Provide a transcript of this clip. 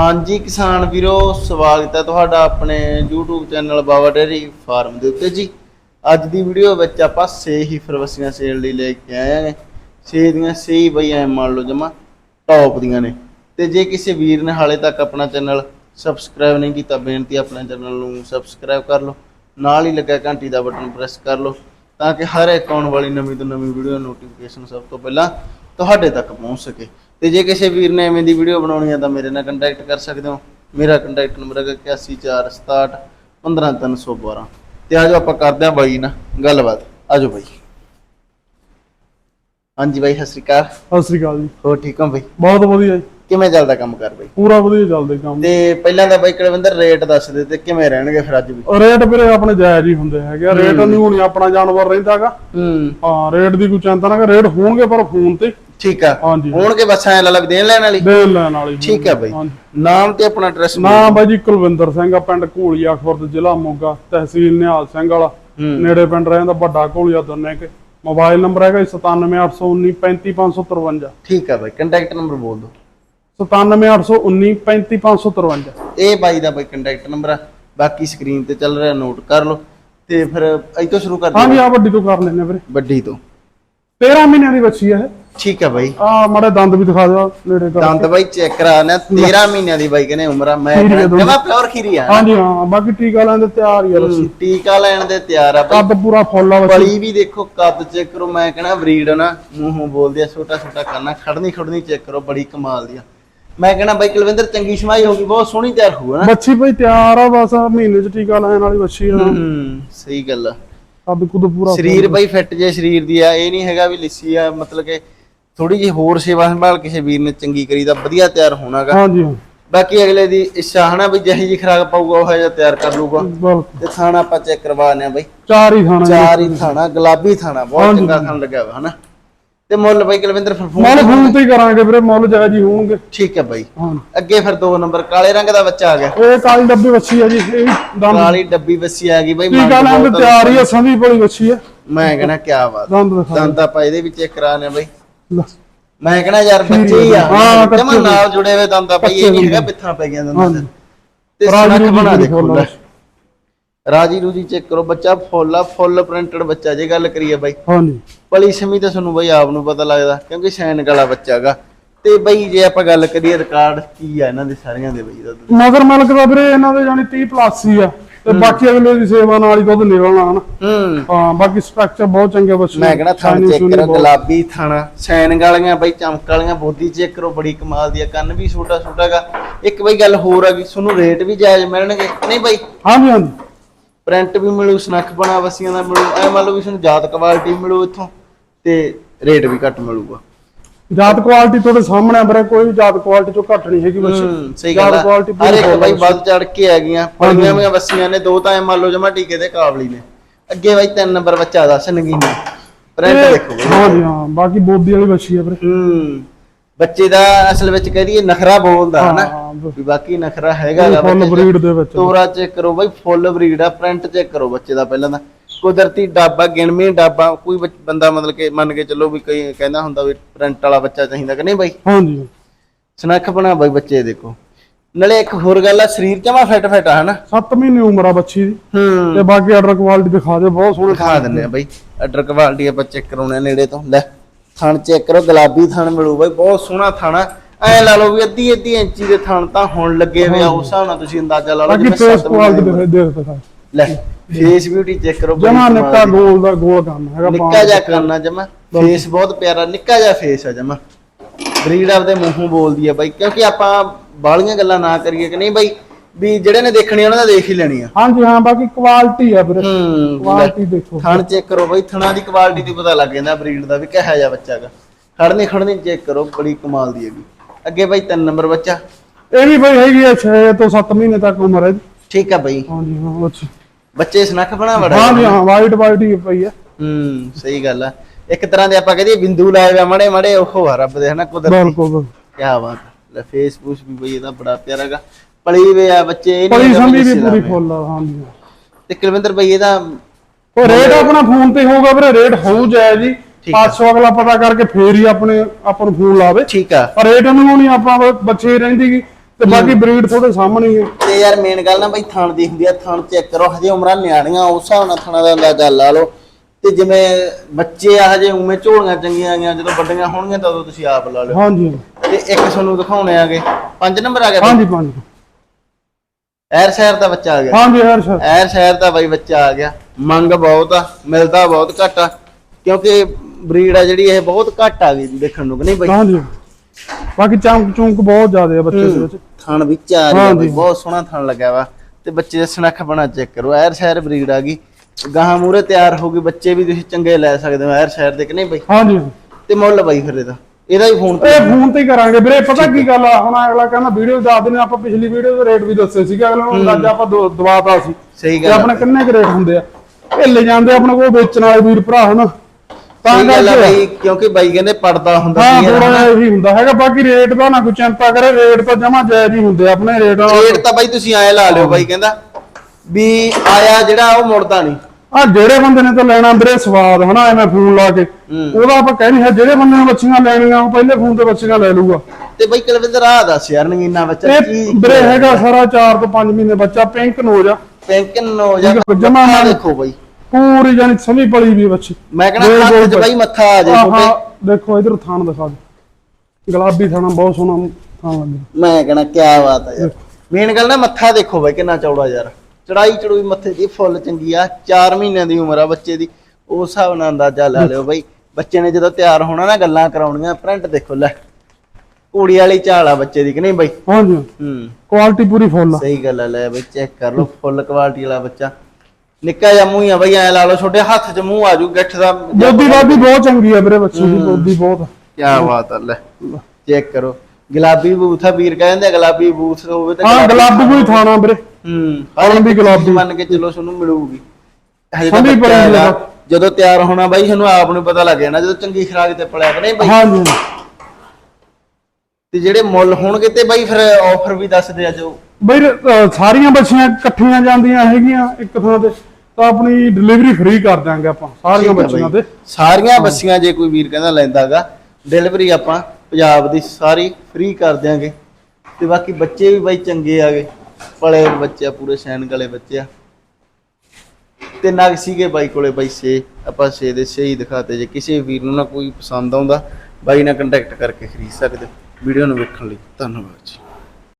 ਹਾਂਜੀ ਕਿਸਾਨ ਵੀਰੋ, ਸਵਾਗਤ ਹੈ ਤੁਹਾਡਾ ਆਪਣੇ YouTube channel Baba dairy farm ਦੇ ਉੱਤੇ ਜੀ। ਅੱਜ ਦੀ ਵੀਡੀਓ ਵਿੱਚ ਆਪਾਂ ਸੇ ਹੀ ਫਰਵਸੀਆਂ ਸੇਲ ਲਈ ਲੈ ਕੇ ਆਏ ਹਾਂ। ਸੇ ਦੀਆਂ ਸੇ ਹੀ ਬਈ ਐ ਮੰਨ ਲਓ ਜਮਾ ਟੌਪ ਦੀਆਂ ਨੇ। ਤੇ ਜੇ ਕਿਸੇ ਵੀਰ ਨੇ ਹਾਲੇ ਤੱਕ ਆਪਣਾ ਚੈਨਲ ਸਬਸਕ੍ਰਾਈਬ ਨਹੀਂ ਕੀਤਾ, ਬੇਨਤੀ ਆਪਣੇ ਚੈਨਲ ਨੂੰ ਸਬਸਕ੍ਰਾਈਬ ਕਰ ਲਓ। ਨਾਲ ਹੀ ਲੱਗਾ ਘੰਟੀ ਦਾ ਬਟਨ ਪ੍ਰੈਸ ਕਰ ਲਓ, ਤਾਂ ਕਿ ਹਰ ਇੱਕ ਆਉਣ ਵਾਲੀ ਨਵੀਂ ਤੋਂ ਨਵੀਂ ਵੀਡੀਓ ਨੋਟੀਫਿਕੇਸ਼ਨ ਸਭ ਤੋਂ ਪਹਿਲਾਂ ਤੁਹਾਡੇ ਤੱਕ ਪਹੁੰਚ ਸਕੇ। ਤੇ ਜੇ ਕਿਸੇ ਵੀਰ ਨੇ ਐਵੇਂ ਦੀ ਵੀਡੀਓ ਬਣਾਉਣੀ ਹੈ ਤਾਂ ਮੇਰੇ ਨਾਲ ਕੰਟੈਕਟ ਕਰ ਸਕਦੇ ਹੋ। ਮੇਰਾ ਕੰਟੈਕਟ ਨੰਬਰ ਹੈਗਾ 814661 15312 ਤੇ ਆਜੋ ਆਪਾਂ ਕਰਦੇ ਹਾਂ ਬਾਈ ਨਾਲ ਗੱਲਬਾਤ। ਆਜੋ ਬਾਈ। ਹਾਂਜੀ ਬਾਈ ਸਤਿ ਸ਼੍ਰੀ ਅਕਾਲ। ਸਤਿ ਸ੍ਰੀ ਅਕਾਲ ਜੀ। ਹੋਰ ਠੀਕ ਹੋ ਬਾਈ? ਬਹੁਤ ਵਧੀਆ ਜੀ। ਕਿਵੇਂ ਚੱਲਦਾ ਕੰਮ ਕਰ ਬਾਈ? ਪੂਰਾ ਵਧੀਆ ਚੱਲਦੇ ਕੰਮ। ਤੇ ਪਹਿਲਾਂ ਤਾਂ ਬਾਈ ਕੁਲਵਿੰਦਰ ਰੇਟ ਦੱਸ ਦੇ ਤੇ ਕਿਵੇਂ ਰਹਿਣਗੇ ਫਿਰ ਅੱਜ ਵੀ? ਰੇਟ ਵੀਰੇ ਆਪਣੇ ਜਾਇਜ਼ ਹੀ ਹੁੰਦੇ ਹੈਗੇ ਆ। ਰੇਟ ਨਹੀਂ ਹੋਣੀ ਆਪਣਾ ਜਾਨਵਰ ਰਹਿੰਦਾਗਾ ਹੂੰ। ਹਾਂ ਰੇਟ ਦੀ ਕੋਈ ਚਿੰਤਾ ਨਾ ਕਰ। ਰੇਟ ਹੋਣਗੇ ਪਰ ਫੋਨ ਤੇ। ਠੀਕ ਆ। ਹਾਂਜੀ ਹੋਣਗੇ ਬਸ ਐ ਲੱਗ ਦੇਣ ਲੈਣ ਵਾਲੀ। ਦੇਣ ਲੈਣ ਵਾਲੀ ਠੀਕ ਆ ਬਾਈ। ਨਾਮ ਤੇ ਆਪਣਾ ਐਡਰੈਸ ਨਾਮ ਬਾਈ ਜੀ ਕੁਲਵਿੰਦਰ ਸਿੰਘ ਆ ਪਿੰਡ ਘੋਲੀਆ ਖੁਰਦ ਜ਼ਿਲ੍ਹਾ ਮੋਗਾ ਤਹਿਸੀਲ ਨਿਹਾਲ ਸਿੰਘ ਵਾਲਾ। ਹੂੰ। ਨੇੜੇ ਪਿੰਡ ਰਹਿੰਦਾ ਵੱਡਾ ਘੋਲੀਆ ਦੋਨੇ ਕੇ। ਮੋਬਾਈਲ ਨੰਬਰ ਹੈਗਾ 97819 35553 ਠੀਕ ਆ ਬਾਈ ਕੰਟੈਕਟ ਨੰਬਰ ਬੋਲ ਦਿਓ। 97819 35553 ਇਹ ਬਾਈ ਦਾ ਬਾਈ ਕੰਟੈਕਟ ਨੰਬਰ ਆ। ਬਾਕੀ ਸਕਰੀਨ ਤੇ ਚੱਲ ਰਿਹਾ ਨੋਟ ਕਰ ਲਓ। ਤੇ ਫਿਰ ਤੋਂ ਸ਼ੁਰੂ ਕਰਦੇ ਹਾਂਜੀ ਆ ਵੱਡੀ ਤੋਂ ਕਰ ਲੈਨੇ ਵੀਰੇ। ਵੱਡੀ ਤੋਂ। 13 ਮਹੀਨਿਆਂ ਦੀ ਬੱਚੀ ਹੈ ਠੀਕ ਆ ਬਾਈ। ਆ ਮਾੜੇ ਦੰਦ ਵੀ ਦਿਖਾ ਦਿਓ ਨੇੜੇ ਕਰ। ਦੰਦ ਬਾਈ ਚੈੱਕ ਕਰਾਣਾ 13 ਮਹੀਨਿਆਂ ਦੀ ਬਾਈ ਕਹਿੰਦੇ ਉਮਰ ਮੈਂ। ਜਮਾ ਪਿਓਰ ਖੀਰੀ ਆ। ਹਾਂਜੀ ਹਾਂ ਬਾਕੀ ਟੀਕਾ ਲੈਣ ਦੇ ਤਿਆਰ ਹੀ ਆ ਹੂੰ, ਟੀਕਾ ਲੈਣ ਦੇ ਤਿਆਰ ਆ ਬਾਈ। ਕੱਦ ਪੂਰਾ ਫੁੱਲ ਆ ਬੱਚੀ। ਬਲੀ ਵੀ ਦੇਖੋ ਕੱਦ ਚੈੱਕ ਕਰੋ ਮੈਂ ਕਹਣਾ ਬਰੀਡ ਨਾ ਮੂੰਹੋਂ ਬੋਲਦੀ ਆ ਛੋਟਾ ਛੋਟਾ ਕਰਨਾ ਖੜਨੀ ਖੜਨੀ ਚੈੱਕ ਕਰੋ ਬੜੀ ਕਮਾਲ ਦੀ ਆ। ਮੈਂ ਕਹਣਾ ਬਾਈ ਕੁਲਵਿੰਦਰ ਚੰਗੀ ਸਮਾਈ ਹੋਗੀ ਬਹੁਤ ਸੋਹਣੀ ਤਿਆਰ ਹੋਊ ਨਾ? ਬੱਚੀ ਭਾਈ ਤਿਆਰ ਆ ਬਸ ਮਹੀਨੇ ਚ ਟੀਕਾ ਲੈਣ ਵਾਲੀ ਬੱਚੀ ਆ। ਹੂੰ ਸਹੀ ਗੱਲ ਆ। ਕੱਦ ਕੁਦ ਪੂਰਾ ਸਰੀਰ ਬਾਈ ਫਿੱਟ ਜੇ ਸਰੀਰ ਦੀ ਆ ਇਹ ਨਹੀਂ ਹੈਗਾ ਵੀ ਲਿੱਸੀ ਆ ਮਤਲੁਬ ਕਿ ਥੋੜੀ ਜਿਹੀ ਹੋਰ ਸੇਵਾ ਸੰਭਾਲ ਕਿਸੇ ਵੀਰ ਨੇ ਚੰਗੀ ਕਰੀ ਤਾਂ ਵਧੀਆ ਤਿਆਰ ਹੋਣਾਗਾ। ਹਾਂਜੀ ਬਾਕੀ ਅਗਲੇ ਦੀ ਇੱਛਾ ਹਨਾ ਵੀ ਜਿਹੀ ਜੀ ਖਰਾਕ ਪਾਊਗਾ ਉਹ ਜਿਹਾ ਤਿਆਰ ਕਰ ਲੂਗਾ ਤੇ ਥਾਣਾ ਆਪਾਂ ਚੈੱਕ ਕਰਵਾਉਂਦੇ ਆ ਬਾਈ। ਚਾਰ ਹੀ ਖਾਣਾ ਚਾਰ ਹੀ ਥਾਣਾ ਗੁਲਾਬੀ ਥਾਣਾ ਬਹੁਤ। ਚੰਗਾ ਥਾਣਾ ਲੱਗਿਆ ਵਾ ਹਨਾ? ਤੇ ਮੁੱਲ ਬਾਈ ਕੁਲਵਿੰਦਰ ਫਿਰ ਫੋਨ ਮੁੱਲ ਫੋਨ ਤੇ ਹੀ ਕਰਾਂਗੇ ਵੀਰੇ ਮੁੱਲ ਜਾਇਜ਼ ਹੀ ਹੋਣਗੇ। ਠੀਕ ਹੈ ਬਾਈ। ਹਾਂ। ਅੱਗੇ ਫਿਰ ਦੋ ਨੰਬਰ ਕਾਲੇ ਰੰਗ ਦਾ ਬੱਚਾ ਆ ਗਿਆ। ਇਹ ਕਾਲੀ ਡੱਬੀ ਬੱਚੀ ਆ ਜੀ ਇਹ ਵੀ ਦੰਦ। ਕਾਲੀ ਡੱਬੀ ਬੱਸੀ ਆ ਗਈ ਬਾਈ ਟੀਕਾ ਲੈਣ ਦੇ ਤਿਆਰ ਹੀ ਆ। ਸੰਭੀ ਬੜੀ ਬੱਚੀ ਆ। ਮੈਂ ਕਹਣਾ ਕੀ ਬਾਤ। ਦੰਦ ਆਪਾਂ ਇਹਦੇ ਵਿੱਚ ਚੈੱਕ ਕਰਾਣੇ ਬਾਈ। ਮੈਂ ਕਹਣਾ ਯਾਰ ਬੱਚੇ ਹੀ ਆ। ਹਾਂ, ਜਮਾ ਨਾਲ ਜੁੜੇ ਹੋਏ ਦੰਦ ਆ ਬਾਈ ਇਹ ਨਹੀਂ ਹੈਗਾ ਪਿੱਥਾਂ ਪੈ ਗਈਆਂ ਦੰਦਾਂ ਤੇ ਰੂਜੀ ਬਣਾ ਵੀ ਦੇਖੋ ਰਾਜੀ ਰੂਜੀ ਚੈੱਕ ਕਰੋ ਬੱਚਾ ਫੁੱਲ ਆ ਫੁੱਲ ਪ੍ਰਿੰਟਡ ਬੱਚਾ ਜੇ ਗੱਲ ਕਰੀਏ ਬਾਈ। ਹਾਂਜੀ। ਪਲੀ ਸਮੀ ਤਾਂ ਤੁਹਾਨੂੰ ਬਈ ਆਪ ਨੂੰ ਪਤਾ ਲੱਗਦਾ ਕਿਉਂਕਿ ਸੈਨ ਗਲਾ ਬੱਚਾ ਗਾ। ਤੇ ਬਈ ਜੇ ਆਪਾਂ ਗੱਲ ਕਰੀਏ ਰਿਕਾਰਡ ਕੀ ਆ ਇਹਨਾਂ ਦੇ ਸਾਰਿਆਂ ਦੇ ਬਈ ਦਾ ਮਗਰ ਮਲਕ ਦਾ ਵੀਰੇ ਇਹਨਾਂ ਦੇ ਜਾਨੀ 30 ਪਲੱਸ ਹੀ ਆ। ਤੇ ਬਾਕੀ ਅਗਲੇ ਦੀ ਸੇਵਾ ਨਾਲ ਹੀ ਦੁੱਧ ਨਿਕਲਣਾ ਹਨ? ਹੂੰ। ਹਾਂ ਬਾਕੀ ਸਟਰਕਚਰ ਬਹੁਤ ਚੰਗੇ ਬੱਚੇ। ਮੈਂ ਕਹਿੰਦਾ Shining ਚੈੱਕ ਕਰੋ। ਗੁਲਾਬੀ ਥਣ। ਸੈਨ ਗਾਲੀਆਂ ਬਈ ਚਮਕ ਵਾਲੀਆਂ ਬੋਦੀ ਚੈੱਕ ਕਰੋ ਬੜੀ ਕਮਾਲ ਦੀ ਆ। ਕੰਨ ਵੀ ਛੋਟਾ ਛੋਟਾ ਗਾ। ਇੱਕ ਬਈ ਗੱਲ ਹੋਰ ਆ ਗਈ ਤੁਹਾਨੂੰ ਰੇਟ ਵੀ ਜਾਇਜ਼ ਮਿਲਣਗੇ। ਨਹੀਂ ਬਈ? ਹਾਂਜੀ ਹਾਂਜੀ। ਪ੍ਰਿੰਟ ਵੀ ਮਿਲੂ ਸਨੱਖ ਬਣਾ ਵਸੀਆਂ ਦਾ ਮਿਲੂ ਐ ਮੰਨ ਲਓ ਵੀ ਤੁਹਾਨੂੰ ਜਾਤ ਕੁਆਲਿਟੀ ਮਿਲੂ ਇੱਥੋਂ ਤੇ ਰੇਟ ਵੀ ਘੱਟ ਮਿਲੂਗਾ। ਜਾਤ ਕੁਆਲਿਟੀ ਤੁਹਾਡੇ ਸਾਹਮਣੇ ਆ ਵੀਰੇ ਕੋਈ ਵੀ ਜਾਤ ਕੁਆਲਿਟੀ ਚੋਂ ਘੱਟ ਨਹੀਂ ਹੈਗੀ ਬੱਚੀ ਹੂੰ ਸਹੀ ਗੱਲ ਆ। ਕੁਆਲਿਟੀ ਹਰ ਇੱਕ ਬਾਈ ਵੱਧ ਚੜ ਕੇ ਆ ਗਈਆਂ ਪੜੀਆਂ ਵੀਆਂ ਬੱਸੀਆਂ ਨੇ ਦੋ ਤਾਂ ਐ ਮੰਨ ਲਓ ਜਮਾ ਟੀਕੇ ਦੇ ਕਾਬਲੀ ਨੇ। ਅੱਗੇ ਬਾਈ ਤਿੰਨ ਨੰਬਰ ਬੱਚਾ ਦੱਸ ਨਗੀਨਾ। ਪ੍ਰਿੰਟ ਦੇਖੋ। ਬਾਈ ਹਾਂਜੀ ਹਾਂ ਬਾਕੀ ਬੋਦੀ ਵਾਲੀ ਬੱਚੀ ਆ ਵੀਰੇ ਹੂੰ। ਬੱਚੇ ਦਾ ਅਸਲ ਵਿੱਚ ਕਹਿ ਦਈਏ ਨਖਰਾ ਬੋਲਦਾ ਹਾਂ ਵੀ ਬਾਕੀ ਨਖਰਾ ਹੈਗਾ ਗਾ ਫੁੱਲ। ਬਰੀਡ ਦੇ। ਵਿੱਚ ਤੋਰਾ ਚੈੱਕ ਕਰੋ ਬਾਈ ਫੁੱਲ ਬਰੀਡ ਆ ਪ੍ਰਿੰਟ ਚੈੱਕ ਕਰੋ ਬੱਚੇ ਦਾ ਪਹਿਲਾਂ ਤਾਂ। ਕੁਦਰਤੀ ਡਾਬਾ ਗਿਣਵੇਂ ਡਾਬਾ ਕੋਈ ਬੰਦਾ ਮਤਲਬ ਕਿ ਮੰਨ ਕੇ ਚੱਲੋ ਵੀ ਕਈ ਕਹਿੰਦਾ ਹੁੰਦਾ ਵੀ ਪ੍ਰਿੰਟ ਵਾਲਾ ਬੱਚਾ ਚਾਹੀਦਾ ਕਿ ਨਹੀਂ ਬਾਈ? ਹਾਂਜੀ। ਸਨੱਖ ਬਣਾ ਬਾਈ ਬੱਚੇ ਦੇਖੋ। ਨਾਲੇ ਇੱਕ ਹੋਰ ਗੱਲ ਆ ਸਰੀਰ ਜਮਾ ਫਿੱਟ ਫਿੱਟ ਆ ਹਨਾ? 7 ਮਹੀਨੇ ਉਮਰ ਆ ਬੱਚੀ ਦੀ। ਤੇ ਬਾਕੀ ਆਰਡਰ ਕੁਆਲਿਟੀ ਦਿਖਾ ਦੇ ਬਹੁਤ ਸੋਹਣੇ ਦਿਖਾ ਦਿੰਦੇ ਆ ਬਾਈ। ਆਰਡਰ ਕੁਆਲਿਟੀ ਆਪਾਂ ਚੈੱਕ ਕਰਾਉਣੇ ਨੇੜੇ ਤੋਂ। ਲੈ। ਥਣ ਚੈੱਕ ਕਰੋ ਗੁਲਾਬੀ ਥਣ ਮਿਲੂ ਬਾਈ ਬਹੁਤ ਸੋਹਣਾ ਥਾਣਾ ਐ ਲਾ ਲਓ ਵੀ ਅੱਧੀ ਅੱਧੀ ਇੰਚੀ ਦੇ ਥਣ ਤਾਂ ਹੁਣ ਲੱਗੇ ਹੋਏ ਆ ਉਸ ਹਿਸਾਬ ਨਾਲ ਤੁਸੀਂ ਅੰਦਾਜ਼ਾ ਲਾ ਲਓ ਬਾਕੀ ਜਿਵੇਂ ਫੇਸ ਸੱਤ ਕੁਆਲਿਟੀ ਮਹੀਨੇ ਦੇ ਦਿਖਾ ਲੈ ਫੇਸ ਬਿਊਟੀ ਚੈੱਕ ਕਰੋ ਜਮਾ ਨਿੱਕਾ। ਗੋਲ ਦਾ ਗੋਲ ਕੰਮ ਹੈਗਾ ਨਿੱਕਾ ਜਿਹਾ ਕਰਨਾ ਜਮਾ। ਫੇਸ ਬਹੁਤ ਪਿਆਰਾ ਨਿੱਕਾ ਜਿਹਾ ਫੇਸ ਆ ਜਮਾ। ਬਰੀਡ ਆਪਦੇ ਮੂੰਹੋਂ ਬੋਲਦੀ ਆ ਬਾਈ ਕਿਉਂਕਿ ਆਪਾਂ ਬਾਲੀਆਂ ਗੱਲਾਂ ਨਾ ਕਰੀਏ ਕਿ ਨਹੀਂ ਬਾਈ ਵੀ ਜਿਹੜੇ ਨੇ ਦੇਖਣੀ ਉਹਨਾਂ ਦਾ ਦੇਖ ਹੀ ਲੈਣੀ ਆ। ਹਾਂਜੀ ਹਾਂ ਬਾਕੀ ਕੁਆਲਿਟੀ ਆ ਵੀਰੇ। ਹੂੰ ਕੁਆਲਿਟੀ ਦੇਖੋ। ਥਣ ਚੈੱਕ ਕਰੋ ਬਾਈ ਥਣਾ ਦੀ ਕੁਆਲਿਟੀ ਦੀ ਪਤਾ ਲੱਗ ਜਾਂਦਾ ਬਰੀਡ ਦਾ ਵੀ ਕਿਹੋ ਜਿਹਾ ਬੱਚਾ ਹੈਗਾ ਖੜਨੇ ਖੜਨੇ ਚੈੱਕ ਕਰੋ ਬੜੀ ਕਮਾਲ ਦੀ ਹੈਗੀ। ਅੱਗੇ ਬਾਈ ਤਿੰਨ ਨੰਬਰ ਬੱਚਾ। ਇਹ ਵੀ ਬਈ ਹੈਗੀ ਆ 6 ਤੋਂ 7 ਮਹੀਨੇ ਤੱਕ ਉਮਰ ਹੈ। ਠੀਕ ਆ ਬਾਈ। ਹਾਂਜੀ ਹਾਂ ਅੱਛਾ। ਬੱਚੇ ਸਨੱਖ ਬਣਾ ਬੜਾ ਹਾਂਜੀ ਹਾਂ ਵਾਈਟ ਵਾਈਟ ਹੀ ਪਈ ਆ। ਹੂੰ ਸਹੀ ਗੱਲ ਆ। ਇੱਕ ਤਰ੍ਹਾਂ ਦੇ ਆਪਾਂ ਕਹਦੇ ਬਿੰਦੂ ਲਾਏ ਹੋਏ ਮੜੇ ਮੜੇ ਉਹ ਰੱਬ ਦੇ ਹਨਾ ਕੁਦਰਤੀ। ਬਿਲਕੁਲ। ਕਿਆ ਬਾਤ। ਲੈ ਫੇਸਬੁਕ ਵੀ ਬਈ ਇਹਦਾ ਬੜਾ ਪਿਆਰਾ ਹੈਗਾ ਪਲੀ ਵੇ ਆ ਬੱਚੇ ਇਹ ਨੀ ਪਲੀ ਹੈਗਾ ਸੰਭੀ ਵੀ ਪੂਰੀ। ਫੁੱਲ ਆ ਹਾਂਜੀ। ਤੇ ਕੁਲਵਿੰਦਰ ਬਈ ਇਹਦਾ ਉਹ ਰੇਟ ਆਪਣਾ ਫੋਨ ਤੇ ਹੋਊਗਾ ਵੀਰੇ ਰੇਟ ਹੋਊ ਜਾਇਜ਼ ਜੀ। ਠੀਕ ਆ। 500 ਅਗਲਾ ਪਤਾ ਕਰਕੇ ਫੇਰ ਹੀ ਆਪਣੇ ਆਪਾਂ ਨੂੰ ਫੋਨ ਲਾਵੇ। ਠੀਕ ਆ। ਪਰ ਰੇਟ ਨੂੰ ਨਹੀਂ ਆਪਾਂ ਬੱਚੇ ਰਹਿੰਦੀ ਗੀ ਤੇ ਬਾਕੀ ਬਰੀਡ ਤੁਹਾਡੇ ਸਾਹਮਣੇ ਹੀ ਹੈ। ਤੇ ਯਾਰ ਮੇਨ ਗੱਲ ਨਾ ਬਈ ਥਣ ਦੀ ਹੁੰਦੀ ਆ ਥਣ ਚੈੱਕ ਕਰੋ ਹਜੇ ਉਮਰਾਂ ਨਿਆਣੀਆਂ ਉਸ ਹਿਸਾਬ ਨਾਲ ਥਣਾ ਦਾ ਅੰਦਾਜ਼ਾ ਲਾ ਲਓ। ਤੇ ਜਿਵੇਂ ਬੱਚੇ ਆ ਹਜੇ ਉਵੇਂ ਝੋਲੀਆਂ ਚੰਗੀਆਂ ਆਈਆਂ ਜਦੋਂ ਵੱਡੀਆਂ ਹੋਣਗੀਆਂ ਤਾਂ ਉਦੋਂ ਤੁਸੀਂ ਆਪ ਲਾ ਲਿਓ। ਹਾਂਜੀ। ਤੇ ਇੱਕ ਤੁਹਾਨੂੰ ਦਿਖਾਉਣੇ ਆਗੇ। ਪੰਜ ਨੰਬਰ ਆ ਗਿਆ ਹਾਂਜੀ ਪੰਜ। ਐਰ ਸ਼ਹਿਰ ਦਾ ਬੱਚਾ ਆ ਗਿਆ। ਹਾਂਜੀ ਹਰ ਸਰ ਐਰ ਸ਼ਹਿਰ ਦਾ ਬਾਈ ਬੱਚਾ ਆ ਗਿਆ। ਮੰਗ ਬਹੁਤ ਆ ਮਿਲਦਾ ਬਹੁਤ ਘੱਟ ਆ ਕਿਉਂਕਿ ਬਰੀਡ ਆ ਜਿਹੜੀ ਇਹ ਬਹੁਤ ਘੱਟ ਆ ਗਈ ਦੇਖਣ ਨੂੰ ਕਿ ਨਹੀਂ ਬਾਈ? ਹਾਂਜੀ। ਬਾਕੀ ਚਮਕ ਚੁੰਕ ਬਹੁਤ ਜ਼ਿਆਦਾ ਹੈ ਬੱਚੇ ਦੇ ਵਿੱਚ ਥਣ ਵਿੱਚ ਆ ਰਿਹਾ। ਬਾਈ ਬਹੁਤ ਸੋਹਣਾ ਥਣ ਲੱਗਿਆ ਵਾ। ਤੇ ਬੱਚੇ ਦਾ ਸਨੱਖ ਬਣਾ ਚੈੱਕ ਕਰੋ ਐਰ ਸ਼ਹਿਰ ਬਰੀਡ ਆ ਗਈ। ਗਾਹਾਂ ਮੂਰੇ ਤਿਆਰ ਹੋ ਗਈ ਬੱਚੇ ਵੀ ਤੁਸੀਂ ਚੰਗੇ ਲੈ ਸਕਦੇ ਹੋ ਐਰ ਸ਼ਹਿਰ ਦੇ ਕਿ ਨਹੀਂ ਬਾਈ? ਹਾਂਜੀ। ਤੇ ਮੁੱਲ ਬਾਈ ਫਿਰ ਇਹਦਾ। ਇਹਦਾ ਹੀ ਫੋਨ ਤੇ ਇਹ ਫੋਨ ਤੇ ਹੀ ਕਰਾਂਗੇ ਵੀਰੇ ਪਤਾ ਕੀ ਗੱਲ ਆ? ਹੁਣ ਅਗਲਾ ਕਹਿੰਦਾ ਵੀਡੀਓ ਦੱਸ ਦਿੰਦੇ ਆਪਾਂ ਪਿਛਲੀ ਵੀਡੀਓ ਦੇ ਰੇਟ ਵੀ ਦੱਸੇ ਸੀਗੇ ਅਗਲੇ ਨੂੰ ਅੰਦਾਜ਼ਾ ਆਪਾਂ ਦਵਾਤਾ ਸੀ। ਸਹੀ ਤੇ ਗੱਲ ਆਪਣੇ ਕਿੰਨੇ ਕੁ ਰੇਟ ਹੁੰਦੇ ਆ? ਇਹ ਲੈ ਜਾਂਦੇ ਆਪਣੇ ਕੋਲ ਵੇਚਣ ਵਾਲੇ ਵੀਰ ਭਰਾ ਹਨ ਤਾਂ ਗੱਲ ਆ ਬਾਈ ਕਿਉਂਕਿ ਬਾਈ ਕਹਿੰਦੇ ਪੜਦਾ ਹੁੰਦਾ ਹਾਂ ਥੋੜਾ ਇਹੀ ਹੁੰਦਾ ਹੈਗਾ ਬਾਕੀ ਰੇਟ ਦਾ ਨਾ ਕੋਈ ਚਿੰਤਾ ਕਰੇ ਰੇਟ ਤਾਂ ਜਮਾ ਜਾਇਜ਼ ਹੀ ਹੁੰਦੇ ਆਪਣੇ ਰੇਟ ਰੇਟ ਤਾਂ ਬਾਈ ਤੁਸੀਂ ਐ ਲਾ ਲਿਓ ਬਾਈ ਕਹਿੰਦਾ ਵੀ ਆਇਆ ਜਿਹੜਾ ਉਹ ਮੁੜਦਾ ਨਹੀਂ। ਆ ਜਿਹੜੇ ਬੰਦੇ ਨੇ ਤਾਂ ਲੈਣਾ ਵੀਰੇ ਸਵਾਦ ਹਨਾ ਐਵੇਂ ਫੋਨ ਲਾ ਕੇ। ਉਹਦਾ ਆਪਾਂ ਕਹਿੰਦੇ ਹੈ ਜਿਹੜੇ ਬੰਦੇ ਨੇ ਬੱਚੀਆਂ ਲੈਣੀਆਂ ਉਹ ਪਹਿਲੇ ਫੋਨ ਤੇ ਬੱਚੀਆਂ ਲੈ ਲੂਗਾ ਤੇ ਬਾਈ ਕੁਲਵਿੰਦਰ ਆ ਦੱਸ ਯਾਰ ਨਗੀਨਾ ਬੱਚਾ ਕੀ ਵੀਰੇ ਹੈਗਾ ਸਾਰਾ 4 ਤੋਂ 5 ਮਹੀਨੇ ਬੱਚਾ ਪਿੰਕ ਨੋਜ ਆ। ਪੈਂਕਨ ਹੋ ਜਾ ਠੀਕ ਆ, ਜਮਾਂ ਨਾਲ- ਦੇਖੋ ਬਾਈ। ਪੂਰੀ ਜਾਨੀ ਸਮੀ ਪਲੀ ਵੀ ਬੱਚੀ। ਮੈਂ ਕਹਿੰਦਾ ਹੱਥ 'ਚ ਬਾਈ ਮੱਥਾ ਆ ਜਾਏ ਆਹ ਛੋਟੇ ਦੇਖੋ ਇਧਰ ਥਾਨ ਦਿਖਾ ਦੇ ਗੁਲਾਬੀ ਥਾਣਾ ਬਹੁਤ ਸੋਹਣਾ ਥਾਨ ਲੱਗਿਆ ਮੈਂ ਕਹਿੰਦਾ ਕੀ ਬਾਤ ਹੈ ਯਾਰ। ਮੇਨ ਗੱਲ ਨਾ ਮੱਥਾ ਦੇਖੋ ਬਾਈ ਕਿੰਨਾ ਚੌੜਾ ਯਾਰ। ਚੜਾਈ ਚੜੂਈ ਮੱਥੇ ਦੀ ਫੁੱਲ ਚੰਗੀ ਆ 4 ਮਹੀਨਿਆਂ ਦੀ ਉਮਰ ਆ ਬੱਚੇ ਦੀ। ਉਸ ਹਿਸਾਬ ਨਾਲ ਅੰਦਾਜ਼ਾ ਲਾ ਲਿਓ ਬਾਈ ਬੱਚੇ ਨੇ ਜਦੋਂ ਤਿਆਰ ਹੋਣਾ ਨਾ ਗੱਲਾਂ ਕਰਾਉਣੀਆਂ ਪ੍ਰਿੰਟ ਦੇਖੋ ਲੈ। ਕੁੜੀ ਵਾਲੀ ਚਾਲ ਆ ਬੱਚੇ ਦੀ ਕਿ ਨਹੀਂ ਬਾਈ? ਹਾਂਜੀ। ਹੂੰ। ਕੁਆਲਿਟੀ ਪੂਰੀ ਫੁੱਲ ਆ। ਸਹੀ ਗੱਲ ਆ ਲੈ ਬਈ ਚੈੱਕ ਕਰ ਲਓ ਫੁੱਲ ਕੁਆਲਿਟੀ ਵਾਲਾ ਬੱਚਾ। ਨਿੱਕਾ ਜਿਹਾ ਮੂੰਹ ਹੀ ਆ ਬਈ ਐ ਲਾ ਲਓ ਛੋਟੇ ਹੱਥ 'ਚ ਮੂੰਹ ਆ ਜੂ ਗਿੱਠ ਦਾ ਬੋਦੀ ਬਾਦੀ ਬਹੁਤ ਚੰਗੀ ਆ ਵੀਰੇ ਬੱਚੀ ਦੀ ਬੋਦੀ ਬਹੁਤ ਕੀ ਬਾਤ ਆ ਲੈ। ਚੈੱਕ ਕਰੋ। ਗੁਲਾਬੀ ਬੂਥ ਵੀਰ ਕਹਿੰਦੇ ਗੁਲਾਬੀ ਬੂਥ ਹੋਵੇ ਤਾਂ ਹਾਂ ਗੁਲਾਬੀ ਕੋਈ ਥਾਣਾ ਵੀਰੇ। ਹੂੰ। ਹਰ ਵੀ ਗੁਲਾਬੀ। ਮੰਨ ਕੇ ਚੱਲੋ ਤੁਹਾਨੂੰ ਮਿਲੂਗੀ। ਹਜੇ ਤਾਂ ਸੰਭੀ ਬੱਚਾ ਹੈਗਾ। ਜਦੋਂ ਤਿਆਰ ਹੋਣਾ ਬਾਈ ਤੁਹਾਨੂੰ ਆਪ ਨੂੰ ਪਤਾ ਲੱਗ ਜਾਣਾ ਜਦੋਂ ਚੰਗੀ ਖਰਾਕ ਤੇ ਪਲਿਆ ਕਿ ਨਹੀਂ ਬਾਈ। ਹਾਂਜੀ। ਤੇ ਜਿਹੜੇ ਮੁੱਲ ਹੋਣਗੇ ਤੇ ਬਾਈ ਫਿਰ ਆਫਰ ਵੀ ਦੱਸ ਦੇ ਜੋ ਬਈ ਅਹ, ਸਾਰੀਆਂ ਬੱਚੀਆਂ ਇਕੱਠੀਆਂ ਜਾਂਦੀਆਂ ਹੈਗੀਆਂ ਇੱਕ ਥਾਂ ਤੇ। ਤਾਂ ਆਪਣੀ ਡਿਲੀਵਰੀ ਫ੍ਰੀ ਕਰ ਦਾਂਗੇ ਆਪਾਂ ਸਾਰੀਆਂ ਬੱਚੀਆਂ ਤੇ। ਸਾਰੀਆਂ ਬੱਸੀਆਂ ਜੇ ਕੋਈ ਵੀਰ ਕਹਿੰਦਾ ਲੈਂਦਾਗਾ ਡਿਲੀਵਰੀ ਆਪਾਂ ਪੰਜਾਬ ਦੀ ਸਾਰੀ ਫ੍ਰੀ ਕਰ ਦਿਆਂਗੇ। ਤੇ ਬਾਕੀ ਬੱਚੇ ਵੀ ਬਾਈ ਚੰਗੇ ਆਗੇ। ਪਲੇ ਬੱਚੇ ਆ, ਪੂਰੇ ਸ਼ੈਨ ਗਲੇ ਬੱਚੇ ਆ। ਤੇ ਨਗ ਸੀਗੇ ਬਾਈ ਕੋਲੇ, ਬਾਈ ਸੇ ਆਪਾਂ ਸੇ ਦੇ ਸੇ ਹੀ ਦਿਖਾਤੇ। ਜੇ ਕਿਸੇ ਵੀਰ ਨੂੰ ਨਾ ਕੋਈ ਪਸੰਦ ਆਉਂਦਾ, ਬਾਈ ਨਾਲ ਕੰਟੈਕਟ ਕਰਕੇ ਖਰੀਦ ਸਕਦੇ ਹੋ। ਵੀਡੀਓ ਨੂੰ ਵੇਖਣ ਲਈ ਧੰਨਵਾਦ ਜੀ।